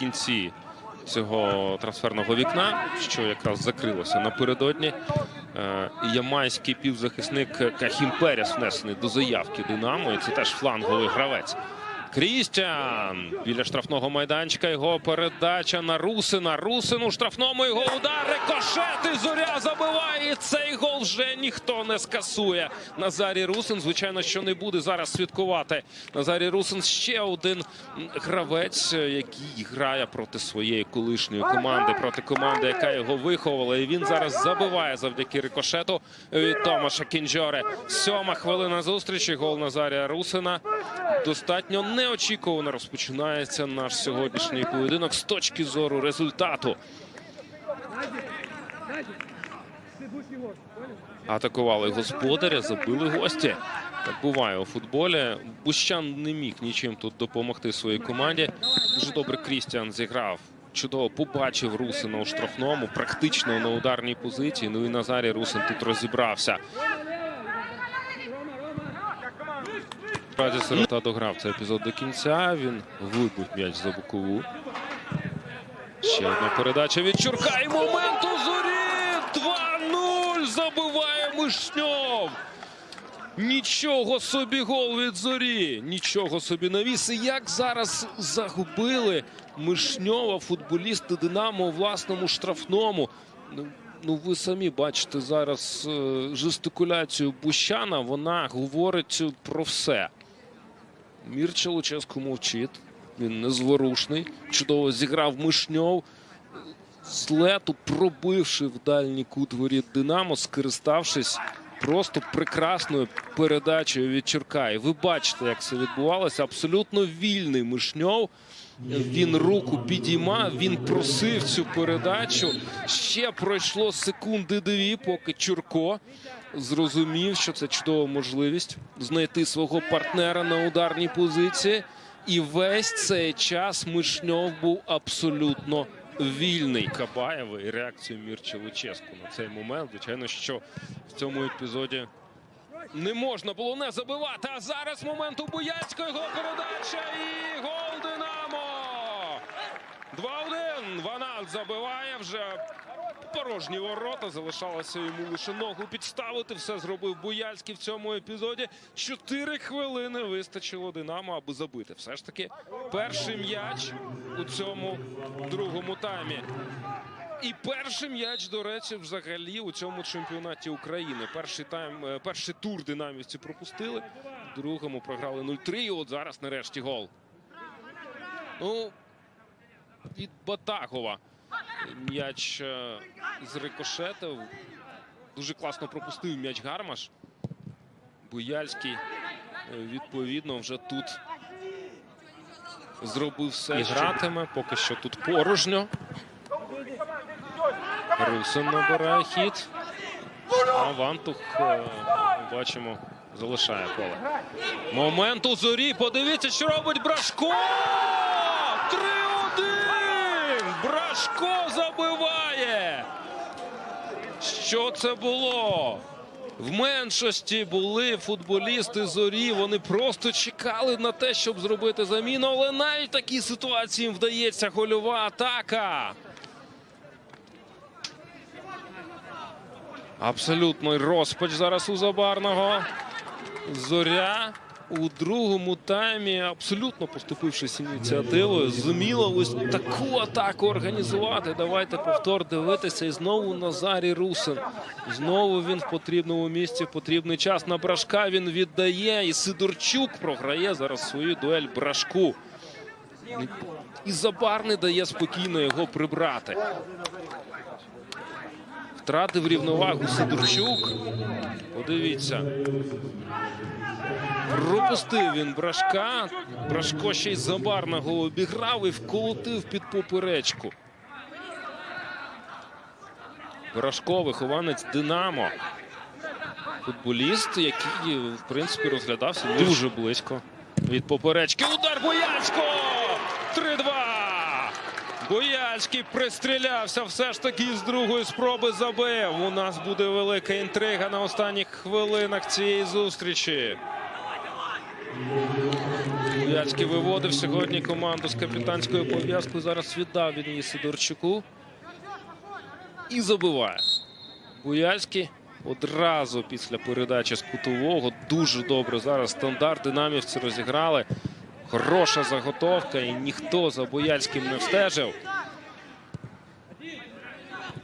наприкінці цього трансферного вікна, що якраз закрилося напередодні. Е, Ямайський півзахисник Кахім Перес внесений до заявки Динамо. І це теж фланговий гравець. Крістіан біля штрафного майданчика. Його передача на Русина. Русин у штрафному його удар. Рикошет і зоря. І цей гол вже ніхто не скасує. Назарій Русин, звичайно, що не буде зараз святкувати. Назарій Русин ще один гравець, е, який грає проти своєї колишньої команди, проти команди, яка його виховувала. І він зараз забиває завдяки рикошету від Томаша Кінджоре. Сьома хвилина зустрічі. Гол Назарія Русина. Достатньо неочікувано розпочинається наш сьогоднішній поєдинок з точки зору результату. Атакували господаря, забили гості. Так буває у футболі. Бущан не міг нічим тут допомогти своїй команді. Дуже добре Крістіан зіграв. Чудово побачив Русина у штрафному, практично на ударній позиції. Ну і Назарій Русин тут розібрався. Раді Сирота дограв цей епізод до кінця. Він вибив м'яч за бокову. Ще одна передача від Чурка. І момент у зорі! 2-0 забиває Мишньов. Нічого собі гол від зорі. Нічого собі навіс. І як зараз загубили Мишньова футболісти Динамо у власному штрафному. Ну, Ну, ви самі бачите зараз е, жестикуляцію Бущана. Вона говорить про все. Мірча Луческо мовчить. Він незворушний. Чудово зіграв Мишньов. З лету пробивши в дальній кут воріт Динамо, скориставшись просто прекрасною передачею від Чурка. І ви бачите, як це відбувалося. Абсолютно вільний Мишньов. Він руку підіймав, він просив цю передачу. Ще пройшло секунди дві, поки Чурко зрозумів, що це чудова можливість знайти свого партнера на ударній позиції. І весь цей час Мишньов був абсолютно вільний. Кабаєва і реакцію Мірчі Луческу на цей момент. Звичайно, що в цьому епізоді не можна було не забивати. А зараз момент у Буяцького передача і гол Динамо. 2-1. Ванат забиває вже порожні ворота. Залишалося йому лише ногу підставити. Все зробив Буяльський в цьому епізоді. Чотири хвилини вистачило Динамо, аби забити. Все ж таки, перший м'яч у цьому другому таймі. І перший м'яч, до речі, взагалі у цьому чемпіонаті України. Перший тайм, е, перший тур динамівці пропустили. В другому програли 0-3. І от зараз нарешті гол. Ну, від Батагова. М'яч е, з рикошетів. Дуже класно пропустив м'яч Гармаш. Буяльський, е, відповідно, вже тут зробив все. І гратиме. Поки що тут порожньо. Русин набирає хід. А Вантух, е, бачимо, залишає поле. Момент у зорі. Подивіться, що робить Брашко. 3-1. Брашко забиває. Що це було? В меншості були футболісти зорі. Вони просто чекали на те, щоб зробити заміну. Але навіть в такій ситуації їм вдається гольова атака. Абсолютний розпач зараз у Забарного. Зоря у другому таймі, абсолютно поступившись ініціативою, зуміла ось таку атаку організувати. Давайте повтор дивитися. І знову Назарій Русин. Знову він в потрібному місці, в потрібний час. На Брашка він віддає. І Сидорчук програє зараз свою дуель Брашку. І Забарний дає спокійно його прибрати. Втратив рівновагу Сидорчук. Подивіться. Пропустив він Брашка. Брашко ще й Забарного обіграв і вколотив під поперечку. Брашко, вихованець Динамо. Футболіст, який, в принципі, розглядався дуже близько від поперечки. Удар Бояльського! 3-2! Бояльський пристрілявся все ж таки з другої спроби забив. У нас буде велика інтрига на останніх хвилинах цієї зустрічі. Буяцький виводив сьогодні команду з капітанською пов'язкою. Зараз віддав він її Сидорчуку. І забиває. Буяцький одразу після передачі з кутового. Дуже добре зараз стандарт динамівці розіграли. Хороша заготовка, і ніхто за Бояльським не встежив.